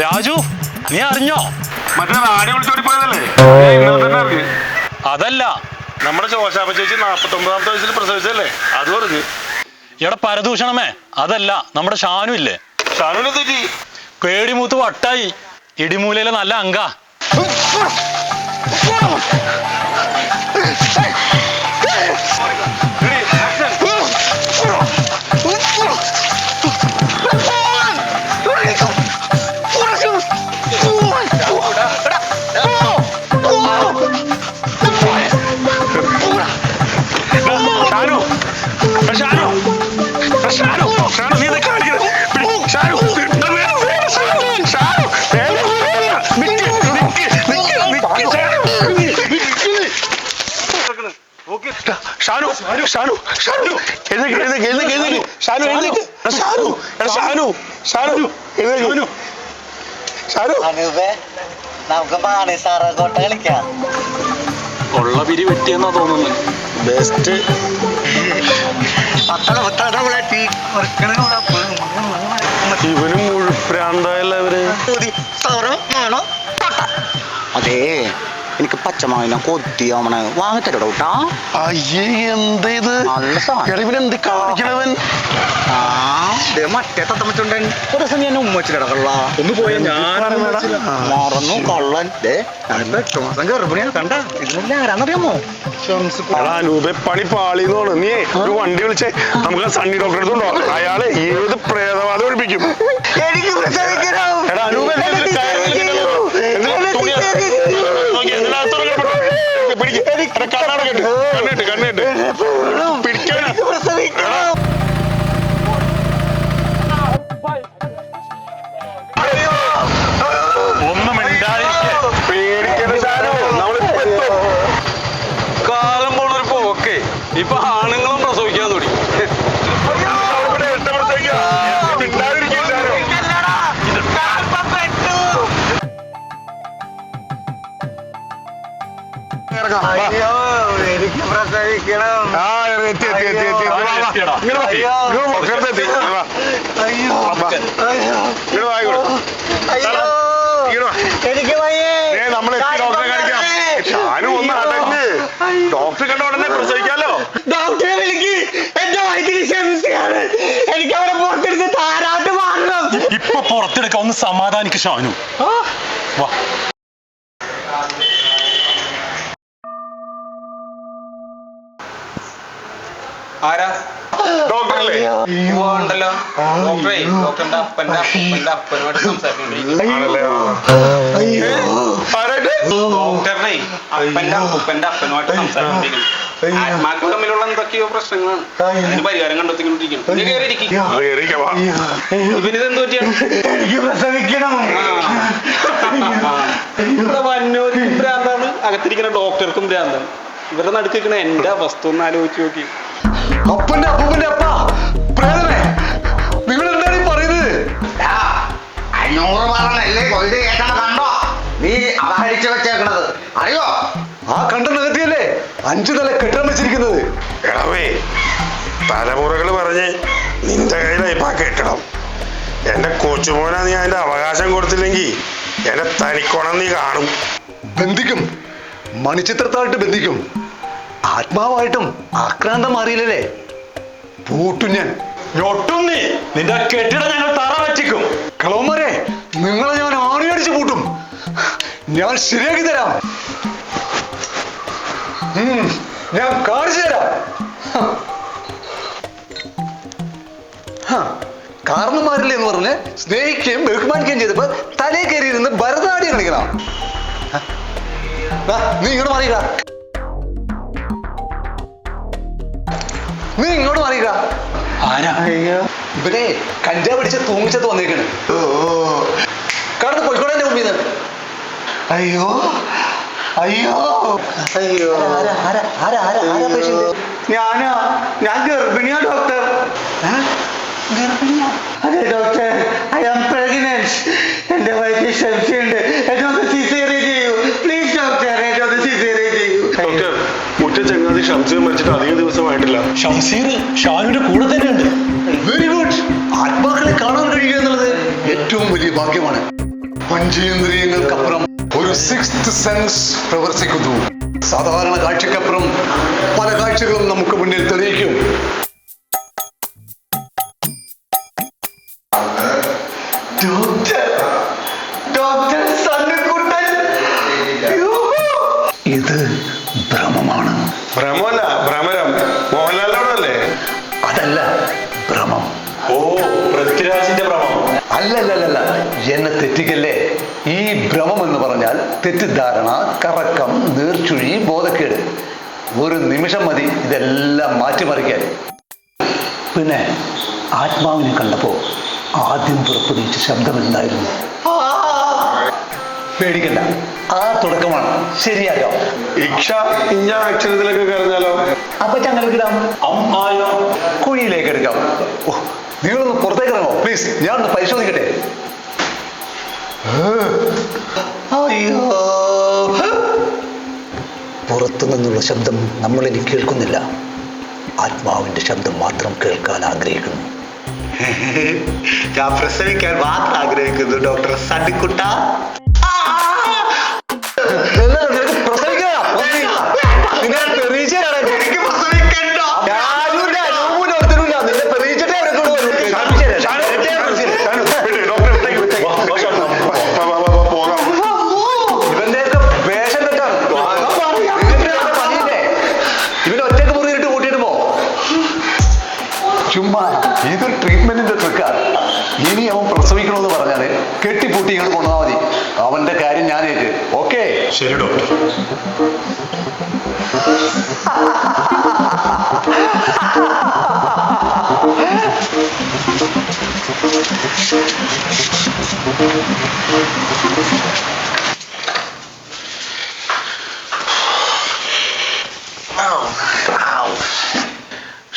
രാജു നീ അറിഞ്ഞോ? മറ്റേ ആടി വിളിച്ചോടി പോയതല്ലേ? അതല്ല നമ്മുടെ ശോശാപ്പ ചേച്ചി നാപ്പത്തി ഒമ്പതാമത്തെ വയസ്സിൽ പ്രസവിച്ചല്ലേ അത് പറഞ്ഞു. ഇവിടെ പരദൂഷണമേ അതല്ല നമ്മുടെ ഷാനു ഇല്ലേ? ഷാനുവിനെ തെറ്റി. പേടിമൂത്ത് വട്ടായി. ഇടിമൂലയിലെ നല്ല അങ്ക. ഷാനു ഷാനു ഷാനു എഴുന്നേക്ക് എഴുന്നേക്ക് എഴുന്നേക്ക് എഴുന്നേക്ക്. ഷാനു എഴുന്നേക്ക്. എടാ, ഷാനു. എടാ ഷാനു. ഷാനു. എഴുന്നേക്ക്. ഷാനു. അനൂപേ നമുക്ക് മാണിസാറ കോട്ട കളിക്കാം. ഉള്ള പിരി വെട്ടിയെന്നാ തോന്നുന്നു. ബെസ്റ്റ് ഇവനും മുഴുപ്രാന്തായല്ല ഇവർ അതേ. എനിക്ക് പച്ചമാവിനെ കൊത്തിയാവണ വാങ്ങിത്തരോ കേട്ടാ. അയ്യേ എന്തേത്? ഇത് നല്ല സാധനം. മറ്റേ തത്തമ്മച്ചുണ്ടൻ. ഒരു ദിവസം ഞാൻ ഉമ്മച്ചിലട കള്ള. ഒന്ന് പോയാ ഞാൻ മറന്നു കള്ളൻ. എട്ട് മാസം ഗർഭിണിയാ. കണ്ട ഇതിനെല്ലാം ആരാന്നറിയാമോ? പണി പാളിന്നോണ്. നീ ഒരു വണ്ടി വിളിച്ചേ. നമുക്ക് സണ്ണി ഡോക്ടർ അടുത്തുണ്ടോ അയാളെ ഏത് പ്രേതവാദം ഒഴിപ്പിക്കും എനിക്ക് എടാ അനൂപ് കണ്ണിട്ട് കണ്ണിട്ട് പിടിക്കാനാ വാ, എത്തി അയ്യോ. എത്തി. എനിക്ക് നമ്മൾ എത്തി ഡോക്ടറെ കാണിക്കാം. ഷാനു ഒന്ന് അടങ്ങ്. ഡോക്ടറെ കണ്ട ഉടനെ പ്രസവിക്കാലോ. ഡോക്ടറെ വിളിക്ക്. എന്റെ വയറ്റിന് ക്ഷമിച്ചാണ്. എനിക്ക് അവരെ പുറത്തെടുത്ത് താരാട്ട് മാറണം. ഇപ്പൊ പുറത്തെടുക്ക ഒന്ന് സമാധാനിക്ക് ഷാനു. വാ. ആരാ? ഡോക്ടറല്ലേ? ഉണ്ടല്ലോ ഡോക്ടറെ ഡോക്ടറിന്റെ അപ്പന്റെ അപ്പന്റെ അപ്പനുമായിട്ട് സംസാരിക്കുന്നുണ്ട് ആണല്ലേ? ആരായിട്ട് ഡോക്ടറിനെ അപ്പന്റെ അപ്പന്റെ അപ്പനുമായിട്ട് സംസാരിക്കുന്നുണ്ട് ആത്മാക്കൾ തമ്മിലുള്ള എന്തൊക്കെയോ പ്രശ്നങ്ങളാണ്. അതിന് പരിഹാരം കണ്ടെത്തിക്കൊണ്ടിരിക്കുന്നു. പറ്റിയാണ്? ഇവിടെ വന്നോർക്കും ഭ്രാന്താണ്. അകത്തിരിക്കുന്ന ഡോക്ടർക്കും ഭ്രാന്താണ്. ഇവരുടെ നടുക്കിരിക്കണ എന്റെ വസ്തു ഒന്ന് ആലോചിച്ച് നോക്കി. അപ്പന്റെ അപ്പൂപ്പന്റെ അപ്പ. പ്രേതമേ നിങ്ങൾ എന്താണ് ഈ പറയുന്നത് അഞ്ഞൂറ് പറഞ്ഞല്ലേ? കൊയ്ത് കേൾക്കണ കണ്ടോ? നീ അപഹരിച്ചു വെച്ചേക്കണത്. അറിയോ? ആ കണ്ട നികത്തിയല്ലേ? അഞ്ചു തല കെട്ടാൻ വെച്ചിരിക്കുന്നത്. എടവേ തലമുറകൾ പറഞ്ഞ് നിന്റെ കയ്യിലായിപ്പാ കെട്ടണം എന്റെ കൊച്ചുമോനാ നീ അതിന്റെ അവകാശം കൊടുത്തില്ലെങ്കിൽ എന്റെ തനിക്കോണം നീ കാണും. ബന്ധിക്കും. മണിച്ചിത്രത്തായിട്ട് ബന്ധിക്കും. ആത്മാവായിട്ടും ആക്രാന്തം മാറിയില്ലല്ലേ? പൂട്ടും ഞാൻ ഞൊട്ടും നീ നിന്റെ കെട്ടിടം ഞങ്ങൾ തറ വറ്റിക്കും കളവന്മാരെ നിങ്ങളെ ഞാൻ ആണിയടിച്ച് പൂട്ടും. ഞാൻ ശരിയാക്കി തരാം. ഞാൻ കാണിച്ചു തരാം. കാരണന്മാരില്ലേ എന്ന് പറഞ്ഞ് സ്നേഹിക്കുകയും ബഹുമാനിക്കുകയും ചെയ്തപ്പോ തലേ കയറിയിരുന്ന് ഭരതനാട്യം കളിക്കണം? നീ ഇങ്ങോട്ട് മാറിയില്ല നീ ഇങ്ങോട്ട് പറയുക ആരാ? ഇവിടെ കഞ്ചാവ് പിടിച്ച് തൂങ്ങിച്ചത് വന്നേക്കണ്. കടന്ന് കോഴിക്കോട് എന്റെ മുമ്പിൽ നിന്ന്? അയ്യോ. അയ്യോ. അയ്യോ. ഞാനാ. ഞാൻ ഗർഭിണിയാ ഡോക്ടർ. ഗർഭിണിയാ? അതെ ഡോക്ടർ. ഐ ആം പ്രഗ്നന്റ് എന്റെ വയറ്റിൽ സംശയമുണ്ട് എന്നെ ഒന്ന് സിസേറിയൻ ചെയ്യൂ പ്ലീസ് ഡോക്ടർ എന്നെ ഒന്ന് ഷംസീർ മരിച്ചിട്ട് അധിക ദിവസമായിട്ടില്ല. ഷംസീർ ഷാനുവിന്റെ കൂടെ തന്നെയുണ്ട്. വെരി ഗുഡ് ആത്മാക്കളെ കാണാൻ കഴിയുക എന്നുള്ളത് ഏറ്റവും വലിയ ഭാഗ്യമാണ്. പഞ്ചേന്ദ്രിയങ്ങൾക്കപ്പുറം ഒരു സിക്സ്ത് സെൻസ് പ്രവർത്തിക്കുന്നു. സാധാരണ കാഴ്ചക്കപ്പുറം പല കാഴ്ചകളും നമുക്ക് മുന്നിൽ തെളിയിക്കും. അല്ലല്ലല്ല എന്നെ തെറ്റിക്കല്ലേ? ഈ ഭ്രമം എന്ന് പറഞ്ഞാൽ തെറ്റിദ്ധാരണ കറക്കം നീർച്ചുഴി ബോധക്കേട്. ഒരു നിമിഷം മതി ഇതെല്ലാം മാറ്റിമറിക്കാൻ. പിന്നെ ആത്മാവിനെ കണ്ടപ്പോ ആദ്യം പുറപ്പെടുവിച്ച ശബ്ദം എന്തായിരുന്നു പേടിക്കണ്ട. ആ തുടക്കമാണ്. ശരിയാക്കാം ഇക്ഷ ഇഞ്ഞ അക്ഷരത്തിലൊക്കെ കരഞ്ഞാലോ? അപ്പൊ ചങ്ങലക്കിടാം. കുഴിയിലേക്ക് എടുക്കാം. ഓ, നിങ്ങളൊന്ന് പുറത്തേക്ക് ഇറങ്ങോ പ്ലീസ് ഞാൻ ഒന്ന് പരിശോധിക്കട്ടെ പുറത്തു നിന്നുള്ള ശബ്ദം നമ്മളിനി കേൾക്കുന്നില്ല. ആത്മാവിന്റെ ശബ്ദം മാത്രം കേൾക്കാൻ ആഗ്രഹിക്കുന്നു. ഞാൻ പ്രസവിക്കാൻ മാത്രം ആഗ്രഹിക്കുന്നു ഡോക്ടർ. സണ്ണിക്കുട്ട. ഇനി അവൻ പ്രസവിക്കണമെന്ന് പറഞ്ഞാൽ കെട്ടിപ്പൂട്ടി ഇങ്ങോട്ട് കൊണ്ടാ മതി. അവന്റെ കാര്യം ഞാൻ ഏറ്റ്. ഓക്കെ? ശരി ഡോക്ടർ.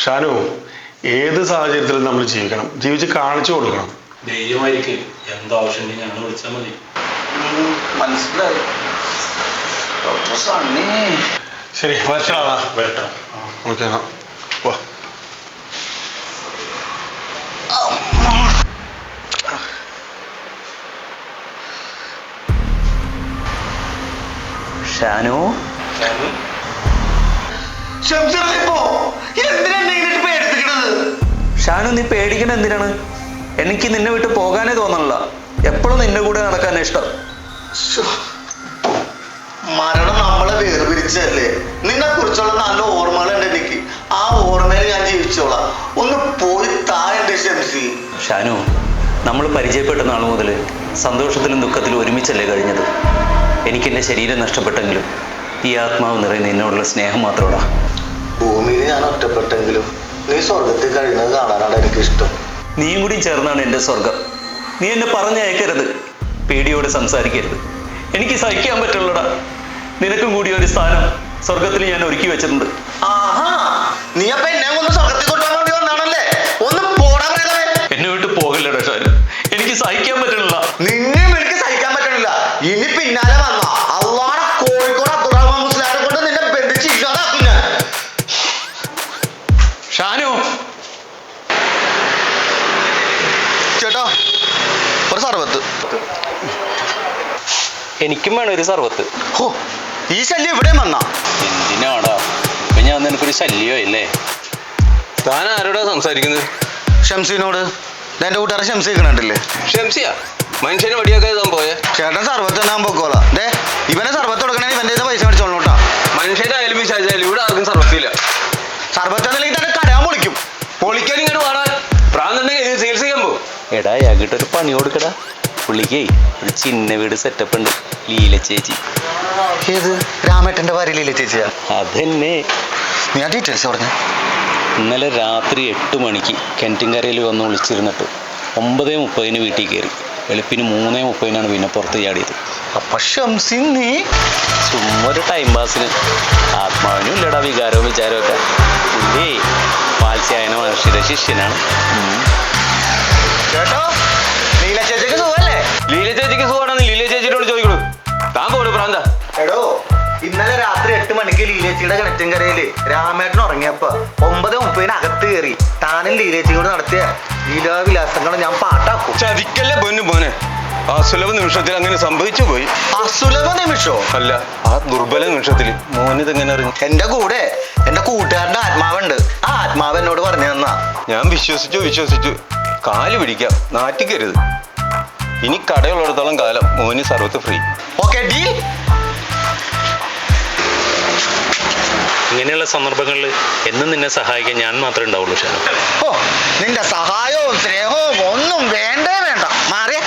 ഷാനു ഏത് സാഹചര്യത്തിലും നമ്മൾ ജീവിക്കണം. ജീവിച്ച് കാണിച്ചു കൊടുക്കണം. ധൈര്യമായിരിക്കും. എന്താവശ്യം ഞങ്ങൾ വിളിച്ചാൽ മതി. മനസ്സിലായി. ശരി വരട്ടാ. വേട്ട ഓക്കെ വാ. ഷാനു. ഷാനു. നീ പേടിക്കണ എന്തിനാണ്? എനിക്ക് നിന്നെ വിട്ട് പോകാനേ തോന്നണില്ല. എപ്പോഴും നിന്റെ കൂടെ നടക്കാൻ ഇഷ്ടം. മരണം നമ്മളെ വേർപിരിച്ചല്ലേ നിന്നെ കുറിച്ചുള്ള നല്ല ഓർമ്മകളുണ്ട് എനിക്ക്. ആ ഓർമ്മയിൽ ഞാൻ ജീവിച്ചോളാം. ഒന്ന് പോയി താഴെ എന്റെ ഷംസി ഷാനു നമ്മൾ പരിചയപ്പെട്ട നാൾ മുതൽ സന്തോഷത്തിലും ദുഃഖത്തിലും ഒരുമിച്ചല്ലേ കഴിഞ്ഞത്? എനിക്ക് എന്റെ ശരീരം നഷ്ടപ്പെട്ടെങ്കിലും ഈ ആത്മാവ് നിറയുന്ന എന്നോടുള്ള സ്നേഹം മാത്രമോടാ ഭൂമിയിൽ ഞാൻ ഒറ്റപ്പെട്ടെങ്കിലും നീ സ്വർഗത്തിൽ കഴിയുന്നത് കാണാനാണ് എനിക്ക് ഇഷ്ടം നീയും കൂടി ചേർന്നാണ് എന്റെ സ്വർഗം നീ എന്നെ പറഞ്ഞയക്കരുത്. പേടിയോടെ സംസാരിക്കരുത്. എനിക്ക് സഹിക്കാൻ പറ്റുള്ളടാ നിനക്കും കൂടി ഒരു സ്ഥാനം സ്വർഗത്തിൽ ഞാൻ ഒരുക്കി വെച്ചിട്ടുണ്ട്. നീ അപ്പൊ എന്നെ ഒന്ന് സ്വർഗത്തിൽ കൊണ്ടുപോകാൻ വേണ്ടി വന്നാണല്ലേ? ഒന്ന് പോടാ എന്നെ വിട്ട് പോകില്ലടാ ഷാനു എനിക്ക് സഹിക്കാൻ പറ്റണില്ല നിന്നെയും ഒരു സർവത്ത്. എനിക്കും വേണം ഒരു സർവത്ത്. ഹോ ഈ ശല്യം ഇവിടെ വന്നാ. എന്തിനാടാ? ഇപ്പൊ ഞാൻ നിനക്കൊരു ശല്യമായില്ലേ താൻ ആരോടാ സംസാരിക്കുന്നത്? ഷംസീനോട്. ദേ എന്റെ കൂട്ടുകാരൻ ഷംസി നിൽക്കണുണ്ടല്ലേ ഷംസിയ? മനുഷ്യനെ വടിയാക്കാതെ താൻ പോയെ. ചേട്ടൻ സർവത്ത് തന്നെ പൊക്കോളാം. ദേ ഇവനെ സർവത്ത് കൊടുക്കണേ ഇവന്റെ കയ്യിന്ന് പൈസ മേടിച്ചോളൂ കേട്ടോ മനുഷ്യരായാലും വിശാചായാലും ഇവിടെ ആർക്കും സർവത്തില്ല. സർവത്ത് എന്നല്ലെങ്കിൽ തന്നെ കരാൻ പൊളിക്കും. പൊളിക്കാൻ എടാ ഒരു പണി കൊടുക്കടാ. പുള്ളിക്കേ ഒരു ചിന്ന വീട് സെറ്റപ്പ് ഉണ്ട് ലീല ചേച്ചി. ഏത്? ഭാര്യ ലീല ചേച്ചിയാ? അതന്നെ. നീ ആ ഡീറ്റെയിൽസ് പറഞ്ഞു. ഇന്നലെ രാത്രി എട്ട് മണിക്ക് കെന്റിൻകരയിൽ വന്ന് വിളിച്ചിരുന്നിട്ട് ഒമ്പതേ മുപ്പതിന് വീട്ടിൽ കയറി. വെളുപ്പിന് മൂന്നേ മുപ്പതിനാണ് പിന്നെ പുറത്ത് ചാടിയത്. ചുമ്മൊരു ഷംസി നീ? ചുമ്മാ ഒരു ടൈം പാസിന് ആത്മാവിനും ഇല്ലടാ വികാരവും വിചാരവും ഒക്കെ. പുള്ളി പാൽസ്യായന മനുഷ്യരുടെ ശിഷ്യനാണ്. കേട്ടോ? ലീല ചേച്ചിക്ക് സുഖല്ലേ? ലീല ചേച്ചിക്ക് സുഖമാണെന്ന് ലീല ചേച്ചിയോട് ചോദിക്കണു. താൻ പോടും പ്രാന്ത. എടോ ഇന്നലെ രാത്രി എട്ട് മണിക്ക് ലീലേച്ചിയുടെ കിണറ്റും കരയിൽ രാമേട്ടൻ ഉറങ്ങിയപ്പോ ഒമ്പത് മുപ്പതിന് അകത്ത് കയറി താനും ലീലേച്ചിയോട് നടത്തിയ ലീലാവിലാസങ്ങൾ ഞാൻ പാട്ടാക്കും. ചതിക്കല്ലേ പൊന്നു മോനെ? അസുലഭ നിമിഷത്തിൽ അങ്ങനെ സംഭവിച്ചു പോയി. അസുലഭ നിമിഷോ? അല്ല ആ ദുർബല നിമിഷത്തിൽ മോനിതെങ്ങനെ അറിഞ്ഞു? എന്റെ കൂടെ എന്റെ കൂട്ടുകാരന്റെ ആത്മാവുണ്ട്. ആ ആത്മാവ് എന്നോട് പറഞ്ഞു തന്നാ. ഞാൻ വിശ്വസിച്ചു വിശ്വസിച്ചു. കാൽ പിടിക്കാം. നാറ്റിക്കരുത്. ഇനി കടയുള്ളിടത്തോളം കാലം മോന് സർവത്ത് ഫ്രീ ഓക്കെ ഡീൽ ഇങ്ങനെയുള്ള സന്ദർഭങ്ങളിൽ എന്നും നിന്നെ സഹായിക്കാൻ ഞാൻ മാത്രമേ ഉണ്ടാവുള്ളൂ ഷാനു. ഓ നിന്റെ സഹായവും സ്നേഹവും ഒന്നും വേണ്ടേ വേണ്ട. മാറിയ.